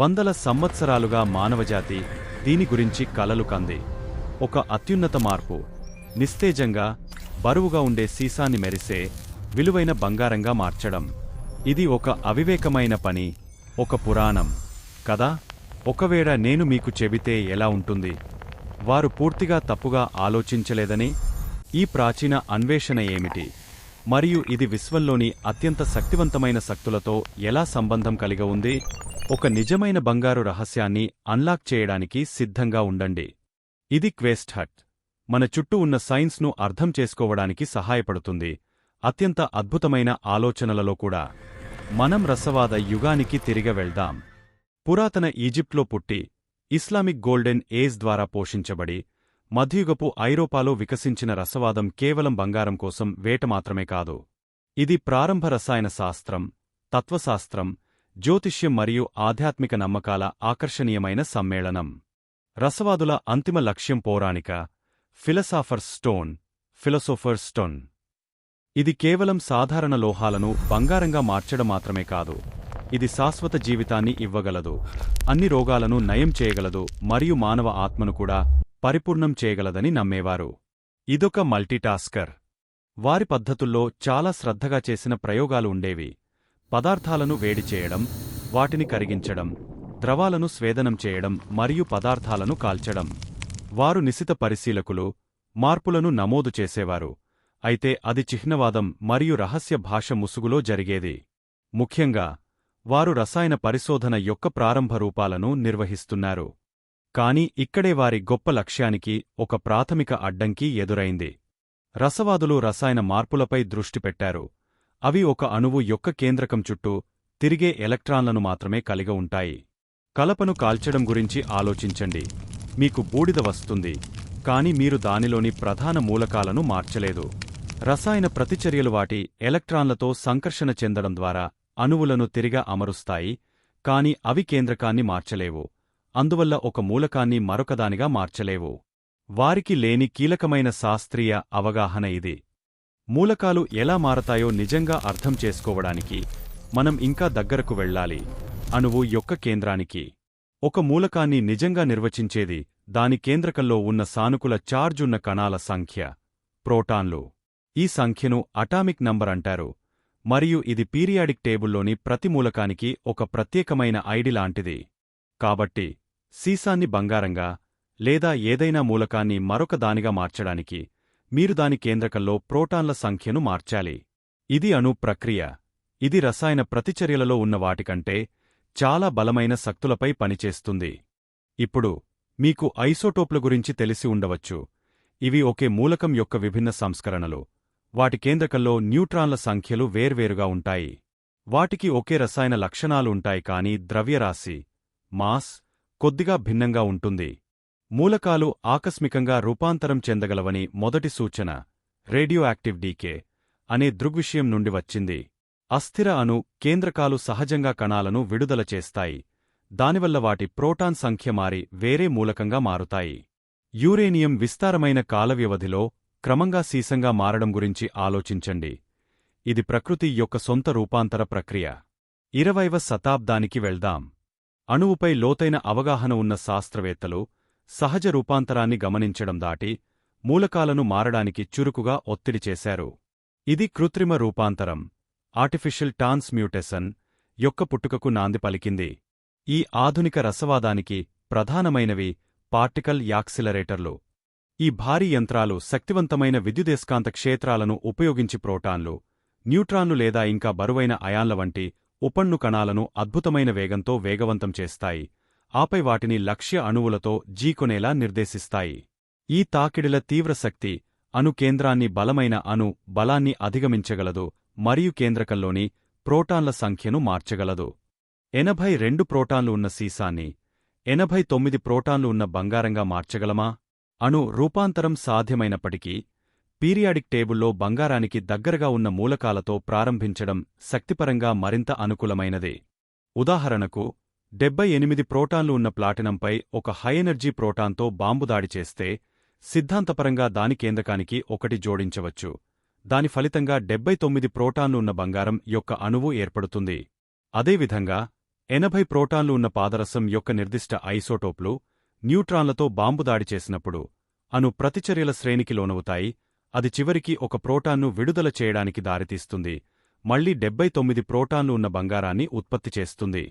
వందల సంవత్సరాలుగా మానవజాతి దీని గురించి కలలు కంది. ఒక అత్యున్నత మార్పు. నిస్తేజంగా బరువుగా ఉండే సీసాన్ని మెరిసే విలువైన బంగారంగా మార్చడం. ఇది ఒక అవివేకమైన పని ఒక పురాణం. కదా? ఒకవేళ నేను మీకు చెబితే ఎలా ఉంటుంది? వారు పూర్తిగా తప్పుగా ఆలోచించలేదని? ఈ ప్రాచీన అన్వేషణ ఏమిటి? మరియు ఇది విశ్వంలోని అత్యంత శక్తివంతమైన శక్తులతో ఎలా సంబంధం కలిగి ఉంది? ఒక నిజమైన బంగారు రహస్యాన్ని అన్లాక్ చేయడానికి సిద్ధంగా ఉండండి. ఇది క్వెస్ట్ హట్. మన చుట్టూ ఉన్న సైన్స్ను అర్థం చేసుకోవడానికి సహాయపడుతుంది. అత్యంత అద్భుతమైన ఆలోచనలలో కూడా. మనం రసవాద యుగానికి తిరిగి వెళ్దాం. పురాతన ఈజిప్ట్లో పుట్టి ఇస్లామిక్ గోల్డెన్ ఏజ్ ద్వారా పోషించబడి మధ్యయుగపు ఐరోపాలో వికసించిన రసవాదం కేవలం బంగారం కోసం వేట మాత్రమే కాదు. ఇది ప్రారంభ రసాయన శాస్త్రం తత్వశాస్త్రం జ్యోతిష్యం మరియు ఆధ్యాత్మిక నమ్మకాల ఆకర్షణీయమైన సమ్మేళనం. రసవాదుల అంతిమ లక్ష్యం పౌరాణిక ఫిలసాఫర్స్ స్టోన్ ఫిలసోఫర్స్ స్టోన్ ఇది కేవలం సాధారణ లోహాలను బంగారంగా మార్చడం మాత్రమే కాదు ఇది శాశ్వత జీవితాన్ని ఇవ్వగలదు అన్ని రోగాలను నయం చేయగలదు మరియు మానవ ఆత్మను కూడా పరిపూర్ణం చేయగలదని నమ్మేవారు. ఇదొక మల్టీటాస్కర్. వారి పద్ధతుల్లో చాలా శ్రద్ధగా చేసిన ప్రయోగాలు ఉండేవి. పదార్థాలను వేడి చేయడం వాటిని కరిగించడం ద్రవాలను స్వేదనం చేయడం మరియు పదార్థాలను కాల్చడం. వారు నిశిత పరిశీలకులు మార్పులను నమోదు చేసేవారు. అయితే అది చిహ్నవాదం మరియు రహస్య భాష ముసుగులో జరిగేది. ముఖ్యంగా వారు రసాయన పరిశోధన యొక్క ప్రారంభ రూపాలను నిర్వహిస్తున్నారు. కాని ఇక్కడే వారి గొప్ప లక్ష్యానికి ఒక ప్రాథమిక అడ్డంకి ఎదురైంది. రసవాదులు రసాయన మార్పులపై దృష్టి పెట్టారు. అవి ఒక అణువు యొక్క కేంద్రకం చుట్టూ తిరిగే ఎలక్ట్రాన్లను మాత్రమే కలిగి ఉంటాయి. కలపను కాల్చడం గురించి ఆలోచించండి. మీకు బూడిద వస్తుంది. కాని మీరు దానిలోని ప్రధాన మూలకాలను మార్చలేదు. రసాయన ప్రతిచర్యలు వాటి ఎలక్ట్రాన్లతో సంకర్షణ చెందడం ద్వారా అణువులను తిరిగా అమరుస్తాయి. కాని అవి కేంద్రకాన్ని మార్చలేవు. అందువల్ల ఒక మూలకాన్ని మరొకదానిగా మార్చలేవు. వారికి లేని కీలకమైన శాస్త్రీయ అవగాహన ఇది. మూలకాలు ఎలా మారతాయో నిజంగా అర్థం చేసుకోవడానికి మనం ఇంకా దగ్గరకు వెళ్ళాలి. అణువు యొక్క కేంద్రానికి. ఒక మూలకాన్ని నిజంగా నిర్వచించేది దాని కేంద్రకంలో ఉన్న సానుకూల చార్జ్ ఉన్న కణాల సంఖ్య. ప్రోటాన్లు. ఈ సంఖ్యను అటామిక్ నంబర్ అంటారు. మరియు ఇది పీరియాడిక్ టేబుల్లోని ప్రతి మూలకానికి ఒక ప్రత్యేకమైన ఐడి లాంటిది. కాబట్టి సీసాన్ని బంగారంగా లేదా ఏదైనా మూలకాన్ని మరొక దానిగా మార్చడానికి మీరు దాని కేంద్రకంలో ప్రోటాన్ల సంఖ్యను మార్చాలి. ఇది అణు ప్రక్రియ. ఇది రసాయన ప్రతిచర్యలలో ఉన్న వాటికంటే చాలా బలమైన శక్తులపై పనిచేస్తుంది. ఇప్పుడు మీకు ఐసోటోప్ల గురించి తెలిసి ఉండవచ్చు. ఇవి ఒకే మూలకం యొక్క విభిన్న సంస్కరణలు. వాటి కేంద్రకంలో న్యూట్రాన్ల సంఖ్యలు వేర్వేరుగా ఉంటాయి. వాటికి ఒకే రసాయన లక్షణాలు ఉంటాయి కాని ద్రవ్యరాశి మాస్ కొద్దిగా భిన్నంగా ఉంటుంది. మూలకాలు ఆకస్మికంగా రూపాంతరం చెందగలవని మొదటి సూచన రేడియో యాక్టివ్ డీకే అనే దృగ్విషయం నుండి వచ్చింది. అస్థిర అణు కేంద్రకాలు సహజంగా కణాలను విడుదల చేస్తాయి. దానివల్ల వాటి ప్రోటాన్ సంఖ్య మారి వేరే మూలకంగా మారుతాయి. యూరేనియం విస్తారమైన కాలవ్యవధిలో క్రమంగా సీసంగా మారడం గురించి ఆలోచించండి. ఇది ప్రకృతి యొక్క సొంత రూపాంతర ప్రక్రియ. ఇరవైవ శతాబ్దానికి వెళ్దాం. అణువుపై లోతైన అవగాహన ఉన్న శాస్త్రవేత్తలు సహజ రూపాంతరాన్ని గమనించడం దాటి మూలకాలను మారడానికి చురుకుగా ఒత్తిడి చేశారు. ఇది కృత్రిమ రూపాంతరం ఆర్టిఫిషియల్ టాన్స్మ్యూటేషన్ యొక్క పుట్టుకకు నాంది పలికింది. ఈ ఆధునిక రసవాదానికి ప్రధానమైనవి పార్టికల్ యాక్సిలరేటర్లు. ఈ భారీ యంత్రాలు శక్తివంతమైన విద్యుదేస్కాంత క్షేత్రాలను ఉపయోగించి ప్రోటాన్లు న్యూట్రాన్లు లేదా ఇంకా బరువైన అయాన్ల వంటి ఉపన్ను కణాలను అద్భుతమైన వేగంతో వేగవంతం చేస్తాయి. ఆపై వాటిని లక్ష్య అణువులతో జీకొనేలా నిర్దేశిస్తాయి. ఈ తాకిడిల తీవ్రశక్తి అణు కేంద్రాన్ని బలమైన అణు బలాన్ని అధిగమించగలదు మరియు కేంద్రకంలోని ప్రోటాన్ల సంఖ్యను మార్చగలదు. ఎనభై రెండు ప్రోటాన్లు ఉన్న సీసాన్ని ఎనభై తొమ్మిది ప్రోటాన్లు ఉన్న బంగారంగా మార్చగలమా? అణు రూపాంతరం సాధ్యమైనప్పటికీ పీరియాడిక్ టేబుల్లో బంగారానికి దగ్గరగా ఉన్న మూలకాలతో ప్రారంభించడం శక్తిపరంగా మరింత అనుకూలమైనది. ఉదాహరణకు డెబ్బై ఎనిమిది ప్రోటాన్లు ఉన్న ప్లాటినంపై ఒక హైఎనర్జీ ప్రోటాన్తో బాంబు దాడి చేస్తే సిద్ధాంతపరంగా దాని కేంద్రకానికి ఒకటి జోడించవచ్చు. దాని ఫలితంగా డెబ్బై తొమ్మిది ప్రోటాన్లు ఉన్న బంగారం యొక్క అణువు ఏర్పడుతుంది. అదేవిధంగా ఎనభై ప్రోటాన్లు ఉన్న పాదరసం యొక్క నిర్దిష్ట ఐసోటోప్లు న్యూట్రాన్లతో బాంబు దాడి చేసినప్పుడు అను ప్రతిచర్యల శ్రేణికి లోనవుతాయి. అది చివరికి ఒక ప్రోటాన్ను విడుదల చేయడానికి దారితీస్తుంది. మళ్ళీ డెబ్బై తొమ్మిది ప్రోటాన్లు ఉన్న బంగారాన్ని ఉత్పత్తి చేస్తుంది.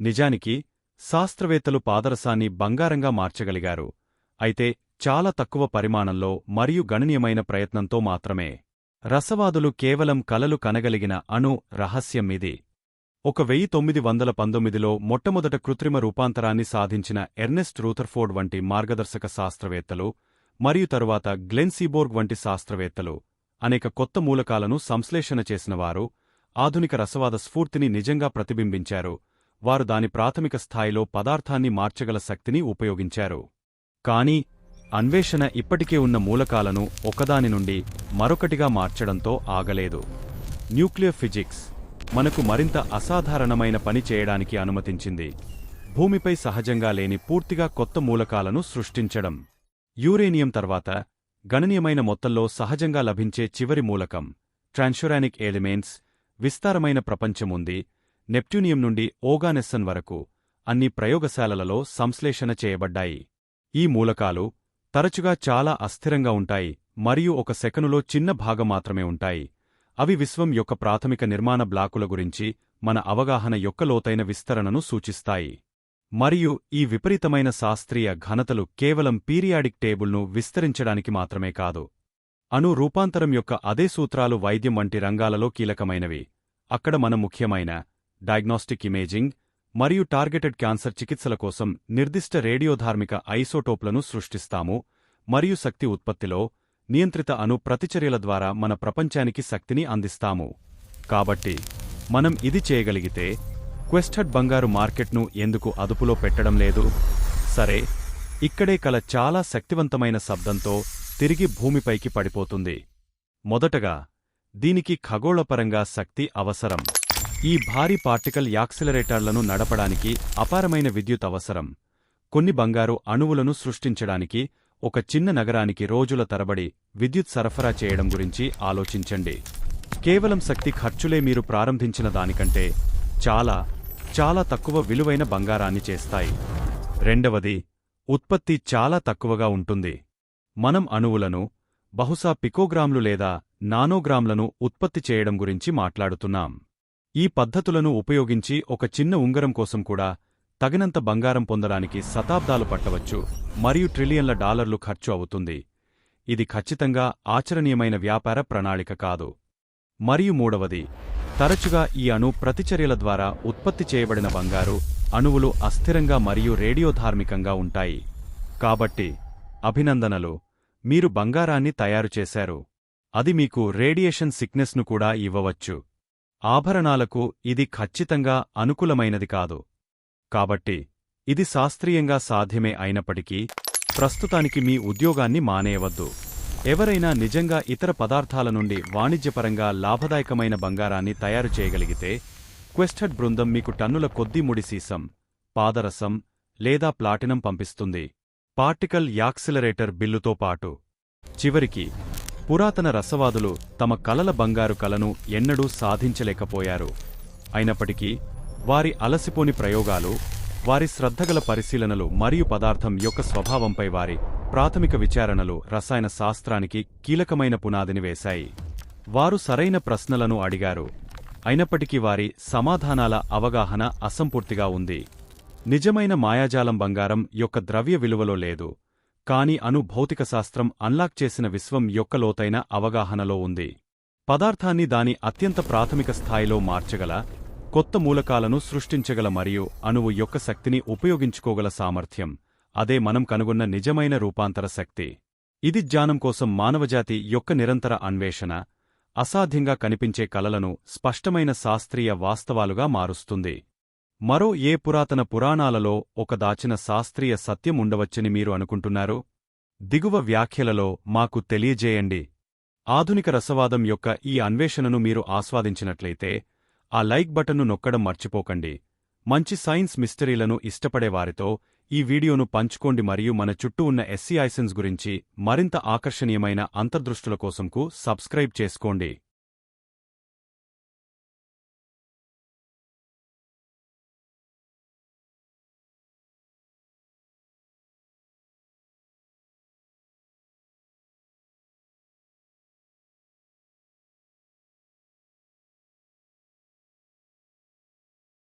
నిజానికి శాస్త్రవేత్తలు పాదరసాన్ని బంగారంగా మార్చగలిగారు. అయితే చాలా తక్కువ పరిమాణంలో మరియు గణనీయమైన ప్రయత్నంతో మాత్రమే. రసవాదులు కేవలం కలలు కనగలిగిన అణు రహస్యం ఇది. ఒక వెయ్యి తొమ్మిది వందల పంతొమ్మిదిలో మొట్టమొదట కృత్రిమ రూపాంతరాన్ని సాధించిన ఎర్నెస్ట్ రూథర్ఫోర్డ్ వంటి మార్గదర్శక శాస్త్రవేత్తలు మరియు తరువాత గ్లెన్సీబోర్గ్ వంటి శాస్త్రవేత్తలు అనేక కొత్త మూలకాలను సంశ్లేషణ చేసినవారు ఆధునిక రసవాద స్ఫూర్తిని నిజంగా ప్రతిబింబించారు. వారు దాని ప్రాథమిక స్థాయిలో పదార్థాన్ని మార్చగల శక్తిని ఉపయోగించారు. కానీ అన్వేషణ ఇప్పటికే ఉన్న మూలకాలను ఒకదాని నుండి మరొకటిగా మార్చడంతో ఆగలేదు. న్యూక్లియర్ ఫిజిక్స్ మనకు మరింత అసాధారణమైన పని చేయడానికి అనుమతించింది. భూమిపై సహజంగా లేని పూర్తిగా కొత్త మూలకాలను సృష్టించడం. యూరేనియం తర్వాత గణనీయమైన మొత్తంలో సహజంగా లభించే చివరి మూలకం ట్రాన్షురానిక్ ఎలిమెంట్స్ విస్తారమైన ప్రపంచముంది నెప్ట్యూనియం నుండి ఓగానెస్సన్ వరకు అన్ని ప్రయోగశాలలలో సంశ్లేషణ చేయబడ్డాయి. ఈ మూలకాలు తరచుగా చాలా అస్థిరంగా ఉంటాయి మరియు ఒక సెకనులో చిన్న భాగం మాత్రమే ఉంటాయి. అవి విశ్వం యొక్క ప్రాథమిక నిర్మాణ బ్లాకుల గురించి మన అవగాహన యొక్క లోతైన విస్తరణను సూచిస్తాయి. మరియు ఈ విపరీతమైన శాస్త్రీయ ఘనతలు కేవలం పీరియాడిక్ టేబుల్ను విస్తరించడానికి మాత్రమే కాదు. అణు రూపాంతరం యొక్క అదే సూత్రాలు వైద్యం వంటి రంగాలలో కీలకమైనవి. అక్కడ మన ముఖ్యమైన డయాగ్నోస్టిక్ ఇమేజింగ్ మరియు టార్గెటెడ్ క్యాన్సర్ చికిత్సల కోసం నిర్దిష్ట రేడియోధార్మిక ఐసోటోప్లను సృష్టిస్తాము మరియు శక్తి ఉత్పత్తిలో నియంత్రిత అణు ప్రతిచర్యల ద్వారా మన ప్రపంచానికి శక్తిని అందిస్తాము. కాబట్టి మనం ఇది చేయగలిగితే క్వెస్టడ్ బంగారు మార్కెట్ను ఎందుకు అదుపులో పెట్టడం లేదు? సరే ఇక్కడే కల చాలా శక్తివంతమైన శబ్దంతో తిరిగి భూమిపైకి పడిపోతుంది. మొదటగా దీనికి ఖగోళపరంగా శక్తి అవసరం. ఈ భారీ పార్టికల్ యాక్సిలరేటర్లను నడపడానికి అపారమైన విద్యుత్ అవసరం. కొన్ని బంగారు అణువులను సృష్టించడానికి ఒక చిన్న నగరానికి రోజుల తరబడి విద్యుత్ సరఫరా చేయడం గురించి ఆలోచించండి. కేవలం శక్తి ఖర్చులే మీరు ప్రారంభించిన దానికంటే చాలా చాలా తక్కువ విలువైన బంగారాన్ని చేస్తాయి. రెండవది ఉత్పత్తి చాలా తక్కువగా ఉంటుంది. మనం అణువులను బహుశా పికోగ్రామ్లు లేదా నానోగ్రామ్లను ఉత్పత్తి చేయడం గురించి మాట్లాడుతున్నాం. ఈ పద్ధతులను ఉపయోగించి ఒక చిన్న ఉంగరం కోసం కూడా తగినంత బంగారం పొందడానికి శతాబ్దాలు పట్టవచ్చు మరియు ట్రిలియన్ల డాలర్లు ఖర్చు అవుతుంది. ఇది ఖచ్చితంగా ఆచరణీయమైన వ్యాపార ప్రణాళిక కాదు. మరియు మూడవది తరచుగా ఈ అణు ప్రతిచర్యల ద్వారా ఉత్పత్తి చేయబడిన బంగారు అణువులు అస్థిరంగా మరియు రేడియోధార్మికంగా ఉంటాయి. కాబట్టి అభినందనలు. మీరు బంగారాన్ని తయారు చేశారు. అది మీకు రేడియేషన్ సిక్నెస్ను కూడా ఇవ్వవచ్చు. ఆభరణాలకు ఇది ఖచ్చితంగా అనుకూలమైనది కాదు. కాబట్టి ఇది శాస్త్రీయంగా సాధ్యమే అయినప్పటికీ ప్రస్తుతానికి మీ ఉద్యోగాన్ని మానేయవద్దు. ఎవరైనా నిజంగా ఇతర పదార్థాల నుండి వాణిజ్యపరంగా లాభదాయకమైన బంగారాన్ని తయారు చేయగలిగితే క్వెస్టడ్ బృందం మీకు టన్నుల కొద్దీ ముడి సీసం పాదరసం లేదా ప్లాటినం పంపిస్తుంది. పార్టికల్ యాక్సిలరేటర్ బిల్లుతో పాటు. చివరికి పురాతన రసవాదులు తమ కలల బంగారు కలను ఎన్నడూ సాధించలేకపోయారు. అయినప్పటికీ వారి అలసిపోని ప్రయోగాలు వారి శ్రద్ధగల పరిశీలనలు మరియు పదార్థం యొక్క స్వభావంపై వారి ప్రాథమిక విచారణలు రసాయన శాస్త్రానికి కీలకమైన పునాదిని వేశాయి. వారు సరైన ప్రశ్నలను అడిగారు. అయినప్పటికీ వారి సమాధానాల అవగాహన అసంపూర్తిగా ఉంది. నిజమైన మాయాజాలం బంగారం యొక్క ద్రవ్య విలువలో లేదు. కాని అను భౌతికశాస్త్రం అన్లాక్ చేసిన విశ్వం యొక్క లోతైన అవగాహనలో ఉంది. పదార్థాన్ని దాని అత్యంత ప్రాథమిక స్థాయిలో మార్చగల కొత్త మూలకాలను సృష్టించగల మరియు అణువు యొక్క శక్తిని ఉపయోగించుకోగల సామర్థ్యం అదే మనం కనుగొన్న నిజమైన రూపాంతర శక్తి. ఇది జ్ఞానం కోసం మానవజాతి యొక్క నిరంతర అన్వేషణ అసాధ్యంగా కనిపించే కలలను స్పష్టమైన శాస్త్రీయ వాస్తవాలుగా మారుస్తుంది. మరో ఏ పురాతన పురాణాలలో ఒక దాచిన శాస్త్రీయ సత్యం ఉండవచ్చని మీరు అనుకుంటున్నారు దిగువ వ్యాఖ్యలలో మాకు తెలియజేయండి. ఆధునిక రసవాదం యొక్క ఈ అన్వేషణను మీరు ఆస్వాదించినట్లయితే ఆ లైక్ బటన్ను నొక్కడం మర్చిపోకండి. మంచి సైన్స్ మిస్టరీలను ఇష్టపడేవారితో ఈ వీడియోను పంచుకోండి మరియు మన చుట్టూ ఉన్న ఎస్సీ ఐసెన్స్ గురించి మరింత ఆకర్షణీయమైన అంతర్దృష్టుల కోసంకు సబ్స్క్రైబ్ చేసుకోండి.